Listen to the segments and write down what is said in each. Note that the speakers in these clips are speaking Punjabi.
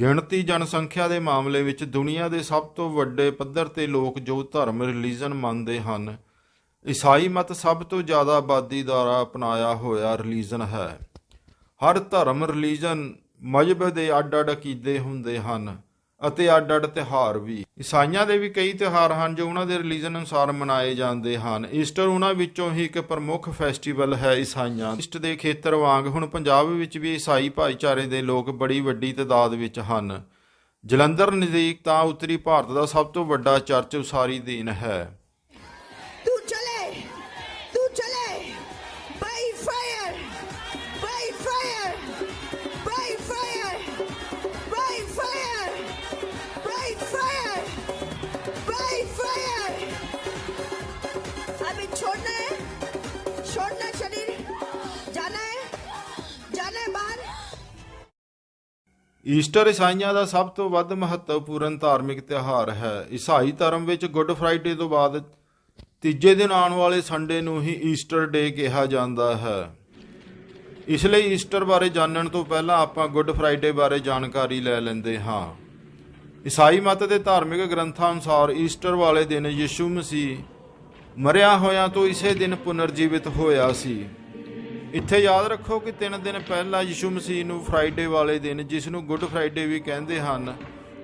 ਗਿਣਤੀ ਜਨਸੰਖਿਆ ਦੇ ਮਾਮਲੇ ਵਿੱਚ ਦੁਨੀਆ ਦੇ ਸਭ ਤੋਂ ਵੱਡੇ ਪੱਧਰ ਤੇ ਲੋਕ ਜੋ ਧਰਮ ਰਿਲੀਜਨ ਮੰਨਦੇ ਹਨ, ਈਸਾਈ ਮਤ ਸਭ ਤੋਂ ਜ਼ਿਆਦਾ ਆਬਾਦੀ ਦੁਆਰਾ ਅਪਣਾਇਆ ਹੋਇਆ ਰਿਲੀਜਨ ਹੈ। ਹਰ ਧਰਮ ਰਿਲੀਜਨ ਮਜਬ ਦੇ ਅੱਡ-ਅੱਡ ਅਕੀਦੇ ਹੁੰਦੇ ਹਨ। ਅਤੇ ਅੱਡ-ਅੱਡ ਤਿਉਹਾਰ ਵੀ। ਈਸਾਈਆਂ ਦੇ ਵੀ ਕਈ ਤਿਉਹਾਰ ਹਨ ਜੋ ਉਹਨਾਂ ਦੇ ਰਿਲੀਜਨ ਅਨੁਸਾਰ ਮਨਾਏ ਜਾਂਦੇ ਹਨ। ਈਸਟਰ ਉਹਨਾਂ ਵਿੱਚੋਂ ਹੀ ਇੱਕ ਪ੍ਰਮੁੱਖ ਫੈਸਟੀਵਲ ਹੈ ਈਸਾਈਆਂ ਈਸਟ ਦੇ ਖੇਤਰ ਵਾਂਗ ਹੁਣ ਪੰਜਾਬ ਵਿੱਚ ਵੀ ਈਸਾਈ ਭਾਈਚਾਰੇ ਦੇ ਲੋਕ ਬੜੀ ਵੱਡੀ ਤਾਦਾਦ ਵਿੱਚ ਹਨ। ਜਲੰਧਰ ਨਜ਼ਦੀਕ ਤਾਂ ਉੱਤਰੀ ਭਾਰਤ ਦਾ ਸਭ ਤੋਂ ਵੱਡਾ ਚਰਚ ਉਸਾਰੀ ਦੀਨ ਹੈ। ਈਸਟਰ ਈਸਾਈਆਂ ਦਾ ਸਭ ਤੋਂ ਵੱਧ ਮਹੱਤਵਪੂਰਨ ਧਾਰਮਿਕ ਤਿਉਹਾਰ ਹੈ। ਈਸਾਈ ਧਰਮ ਵਿੱਚ ਗੁੱਡ ਫਰਾਈਡੇ ਤੋਂ ਬਾਅਦ ਤੀਜੇ ਦਿਨ ਆਉਣ ਵਾਲੇ ਸੰਡੇ ਨੂੰ ਹੀ ਈਸਟਰ ਡੇ ਕਿਹਾ ਜਾਂਦਾ ਹੈ। ਇਸ ਲਈ ਈਸਟਰ ਬਾਰੇ ਜਾਣਨ ਤੋਂ ਪਹਿਲਾਂ ਆਪਾਂ ਗੁੱਡ ਫਰਾਈਡੇ ਬਾਰੇ ਜਾਣਕਾਰੀ ਲੈ ਲੈਂਦੇ ਹਾਂ। ਈਸਾਈ ਮਤ ਦੇ ਧਾਰਮਿਕ ਗ੍ਰੰਥਾਂ ਅਨੁਸਾਰ ਈਸਟਰ ਵਾਲੇ ਦਿਨ ਯਿਸੂ ਮਸੀਹ ਮਰਿਆ ਹੋਇਆਂ ਤੋਂ ਇਸੇ ਦਿਨ ਪੁਨਰਜੀਵਿਤ ਹੋਇਆ ਸੀ। ਇੱਥੇ ਯਾਦ ਰੱਖੋ ਕਿ 3 ਦਿਨ ਪਹਿਲਾਂ ਯਿਸੂ ਮਸੀਹ ਨੂੰ ਫਰਾਈਡੇ ਵਾਲੇ ਦਿਨ, ਜਿਸ ਨੂੰ ਗੁੱਡ ਫਰਾਈਡੇ ਵੀ ਕਹਿੰਦੇ ਹਨ,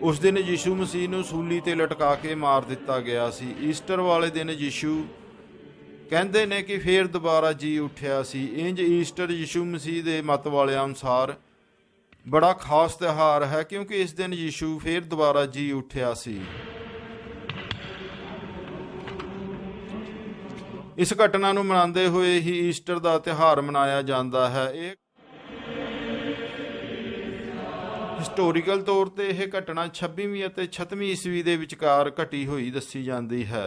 ਉਸ ਦਿਨ ਯਿਸੂ ਮਸੀਹ ਨੂੰ ਸੂਲੀ ਤੇ ਲਟਕਾ ਕੇ ਮਾਰ ਦਿੱਤਾ ਗਿਆ ਸੀ। ਈਸਟਰ ਵਾਲੇ ਦਿਨ ਯਿਸੂ ਕਹਿੰਦੇ ਨੇ ਕਿ ਫੇਰ ਦੁਬਾਰਾ ਜੀ ਉੱਠਿਆ ਸੀ। ਇੰਜ ਈਸਟਰ ਯਿਸੂ ਮਸੀਹ ਦੇ ਮਤ ਵਾਲਿਆਂ ਅਨੁਸਾਰ ਬੜਾ ਖਾਸ ਤਿਉਹਾਰ ਹੈ, ਕਿਉਂਕਿ ਇਸ ਦਿਨ ਯਿਸੂ ਫੇਰ ਦੁਬਾਰਾ ਜੀ ਉੱਠਿਆ ਸੀ। ਇਸ ਘਟਨਾ ਨੂੰ ਮਨਾਉਂਦੇ ਹੋਏ ਹੀ ਈਸਟਰ ਦਾ ਤਿਉਹਾਰ ਮਨਾਇਆ ਜਾਂਦਾ ਹੈ। ਇਹ ਹਿਸਟੋਰੀਕਲ ਤੌਰ ਤੇ ਇਹ ਘਟਨਾ 26ਵੀਂ ਅਤੇ 36ਵੀਂ ਈਸਵੀ ਦੇ ਵਿਚਕਾਰ ਘਟੀ ਹੋਈ ਦੱਸੀ ਜਾਂਦੀ ਹੈ।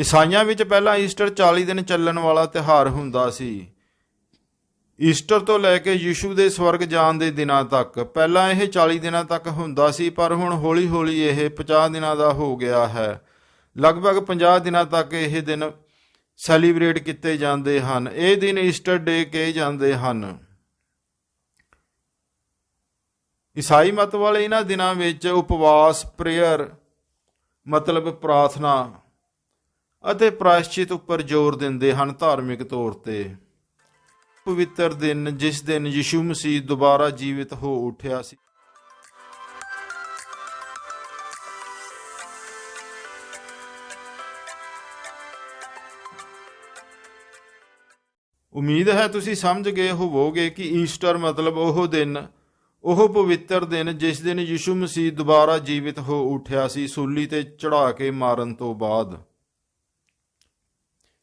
ਈਸਾਈਆਂ ਵਿੱਚ ਪਹਿਲਾਂ ਈਸਟਰ 40 ਦਿਨ ਚੱਲਣ ਵਾਲਾ ਤਿਉਹਾਰ ਹੁੰਦਾ ਸੀ। ਈਸਟਰ ਤੋਂ ਲੈ ਕੇ ਯੀਸ਼ੂ ਦੇ ਸਵਰਗ ਜਾਣ ਦੇ ਦਿਨਾਂ ਤੱਕ, ਪਹਿਲਾਂ ਇਹ 40 ਦਿਨਾਂ ਤੱਕ ਹੁੰਦਾ ਸੀ, ਪਰ ਹੁਣ ਹੌਲੀ-ਹੌਲੀ ਇਹ 50 ਦਿਨਾਂ ਦਾ ਹੋ ਗਿਆ ਹੈ। ਲਗਭਗ 50 ਦਿਨਾਂ ਤੱਕ ਇਹ ਦਿਨ ਸੈਲੀਬ੍ਰੇਟ ਕੀਤੇ ਜਾਂਦੇ ਹਨ। ਇਹ ਦਿਨ ਈਸਟਰ ਡੇ ਕਹੇ ਜਾਂਦੇ ਹਨ। ਈਸਾਈ ਮਤ ਵਾਲੇ ਇਹਨਾਂ ਦਿਨਾਂ ਵਿੱਚ ਉਪਵਾਸ, ਪ੍ਰੇਅਰ, ਮਤਲਬ ਪ੍ਰਾਰਥਨਾ ਅਤੇ ਪ੍ਰਾਇਸ਼ਚਿਤ ਉੱਪਰ ਜ਼ੋਰ ਦਿੰਦੇ ਹਨ ਧਾਰਮਿਕ ਤੌਰ ਤੇ। ਪਵਿੱਤਰ ਦਿਨ, ਜਿਸ ਦਿਨ ਯਿਸੂ ਮਸੀਹ ਦੁਬਾਰਾ ਜੀਵਿਤ ਹੋ ਉੱਠਿਆ ਸੀ। ਉਮੀਦ ਹੈ ਤੁਸੀਂ ਸਮਝ ਗਏ ਹੋਵੋਗੇ ਕਿ ਈਸਟਰ ਮਤਲਬ ਉਹ ਦਿਨ, ਉਹ ਪਵਿੱਤਰ ਦਿਨ, ਜਿਸ ਦਿਨ ਯਿਸੂ ਮਸੀਹ ਦੁਬਾਰਾ ਜੀਵਿਤ ਹੋ ਉੱਠਿਆ ਸੀ, ਸੂਲੀ ਤੇ ਚੜਾ ਕੇ ਮਾਰਨ ਤੋਂ ਬਾਅਦ।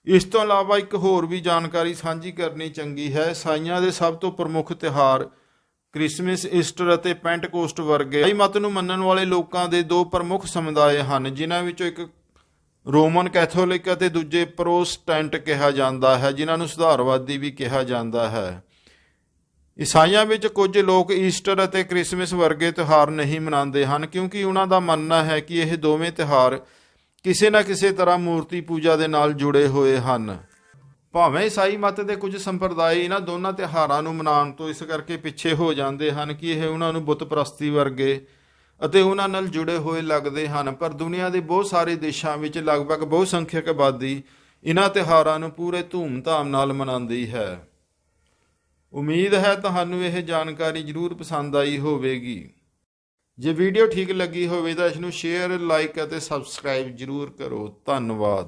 ਇਸ ਤੋਂ ਇਲਾਵਾ ਇੱਕ ਹੋਰ ਵੀ ਜਾਣਕਾਰੀ ਸਾਂਝੀ ਕਰਨੀ ਚੰਗੀ ਹੈ। ਸਾਈਆਂ ਦੇ ਸਭ ਤੋਂ ਪ੍ਰਮੁੱਖ ਤਿਉਹਾਰ ਕ੍ਰਿਸਮਸ, ਈਸਟਰ ਅਤੇ ਪੈਂਟਕੋਸਟ ਵਰਗੇ ਇਸਾਈ ਮਤ ਨੂੰ ਮੰਨਣ ਵਾਲੇ ਲੋਕਾਂ ਦੇ ਦੋ ਪ੍ਰਮੁੱਖ ਸਮੁਦਾਇ ਹਨ, ਜਿਨ੍ਹਾਂ ਵਿੱਚੋਂ ਇੱਕ ਰੋਮਨ ਕੈਥੋਲਿਕ ਅਤੇ ਦੂਜੇ ਪ੍ਰੋਟੈਸਟੈਂਟ ਕਿਹਾ ਜਾਂਦਾ ਹੈ, ਜਿਨ੍ਹਾਂ ਨੂੰ ਸੁਧਾਰਵਾਦੀ ਵੀ ਕਿਹਾ ਜਾਂਦਾ ਹੈ। ਈਸਾਈਆਂ ਵਿੱਚ ਕੁਝ ਲੋਕ ਈਸਟਰ ਅਤੇ ਕ੍ਰਿਸਮਸ ਵਰਗੇ ਤਿਉਹਾਰ ਨਹੀਂ ਮਨਾਉਂਦੇ ਹਨ, ਕਿਉਂਕਿ ਉਹਨਾਂ ਦਾ ਮੰਨਣਾ ਹੈ ਕਿ ਇਹ ਦੋਵੇਂ ਤਿਉਹਾਰ ਕਿਸੇ ਨਾ ਕਿਸੇ ਤਰ੍ਹਾਂ ਮੂਰਤੀ ਪੂਜਾ ਦੇ ਨਾਲ ਜੁੜੇ ਹੋਏ ਹਨ। ਭਾਵੇਂ ਈਸਾਈ ਮਤ ਦੇ ਕੁਝ ਸੰਪਰਦਾਇ ਇਹਨਾਂ ਦੋਨਾਂ ਤਿਉਹਾਰਾਂ ਨੂੰ ਮਨਾਉਣ ਤੋਂ ਇਸ ਕਰਕੇ ਪਿੱਛੇ ਹੋ ਜਾਂਦੇ ਹਨ ਕਿ ਇਹ ਉਹਨਾਂ ਨੂੰ ਬੁੱਤ ਪ੍ਰਸਤੀ ਵਰਗੇ ਅਤੇ ਉਹਨਾਂ ਨਾਲ ਜੁੜੇ ਹੋਏ ਲੱਗਦੇ ਹਨ। ਪਰ ਦੁਨੀਆ ਦੇ ਬਹੁਤ ਸਾਰੇ ਦੇਸ਼ਾਂ ਵਿੱਚ ਲਗਭਗ ਬਹੁ ਸੰਖਿਅਕ ਆਬਾਦੀ ਇਹਨਾਂ ਤਿਉਹਾਰਾਂ ਨੂੰ ਪੂਰੇ ਧੂਮ-ਧਾਮ ਨਾਲ ਮਨਾਉਂਦੀ ਹੈ। ਉਮੀਦ ਹੈ ਤੁਹਾਨੂੰ ਇਹ ਜਾਣਕਾਰੀ ਜਰੂਰ ਪਸੰਦ ਆਈ ਹੋਵੇਗੀ। ਜੇ ਵੀਡੀਓ ਠੀਕ ਲੱਗੀ ਹੋਵੇ ਤਾਂ ਇਸ ਨੂੰ ਸ਼ੇਅਰ, ਲਾਈਕ ਅਤੇ ਸਬਸਕ੍ਰਾਈਬ ਜਰੂਰ ਕਰੋ। ਧੰਨਵਾਦ।